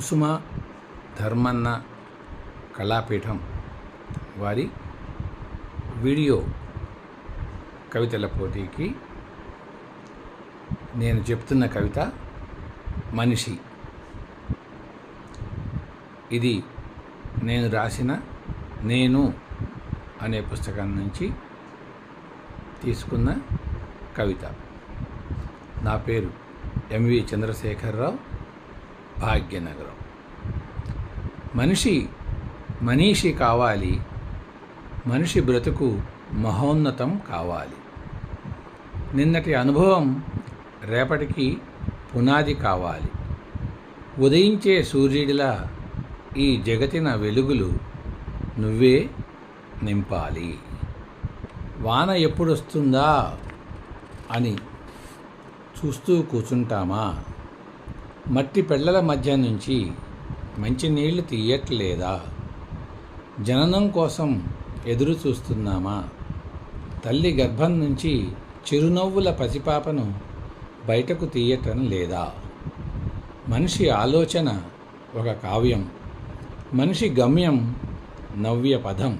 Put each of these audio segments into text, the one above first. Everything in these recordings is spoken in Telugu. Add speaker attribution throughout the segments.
Speaker 1: కుసుమ ధర్మన్న కళాపీఠం వారి వీడియో కవితల పోటీకి నేను చెప్తున్న కవిత మనిషి. ఇది నేను రాసిన నేను అనే పుస్తకం నుంచి తీసుకున్న కవిత. నా పేరు ఎంవి చంద్రశేఖరరావు భాగ్యనగరం. మనిషి మనీషి కావాలి మనిషి బ్రతుకు మహోన్నతం కావాలి. నిన్నటి అనుభవం రేపటికి పునాది కావాలి. ఉదయించే సూర్యుడిలా ఈ జగతిన వెలుగులు నువ్వే నింపాలి. వాన ఎప్పుడొస్తుందా అని చూస్తూ కూర్చుంటామా? మట్టి పెళ్ళల మధ్య నుంచి మంచినీళ్ళు తీయట్లేదా? జననం కోసం ఎదురు చూస్తున్నామా? తల్లి గర్భం నుంచి చిరునవ్వుల పసిపాపను బయటకు తీయటం లేదా? మనిషి ఆలోచన ఒక కావ్యం మనిషి గమ్యం నవ్య పదం.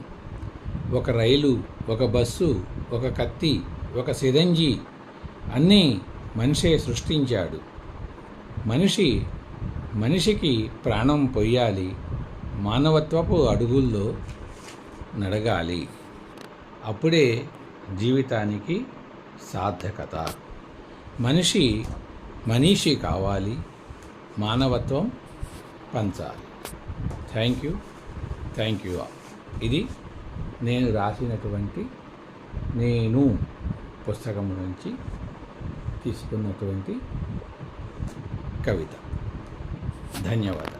Speaker 1: ఒక రైలు ఒక బస్సు ఒక కత్తి ఒక సిరంజి అన్నీ మనిషే సృష్టించాడు. మనిషి మనిషికి ప్రాణం పొయ్యాలి మానవత్వపు అడుగుల్లో నడగాలి. అప్పుడే జీవితానికి సార్థకత. మనిషి మనీషి కావాలి మానవత్వం పంచాలి. థ్యాంక్ యూ థ్యాంక్ యూ ఇది నేను రాసినటువంటి నేను పుస్తకం నుంచి తీసుకున్నటువంటి కవిత ధన్యవాదాలు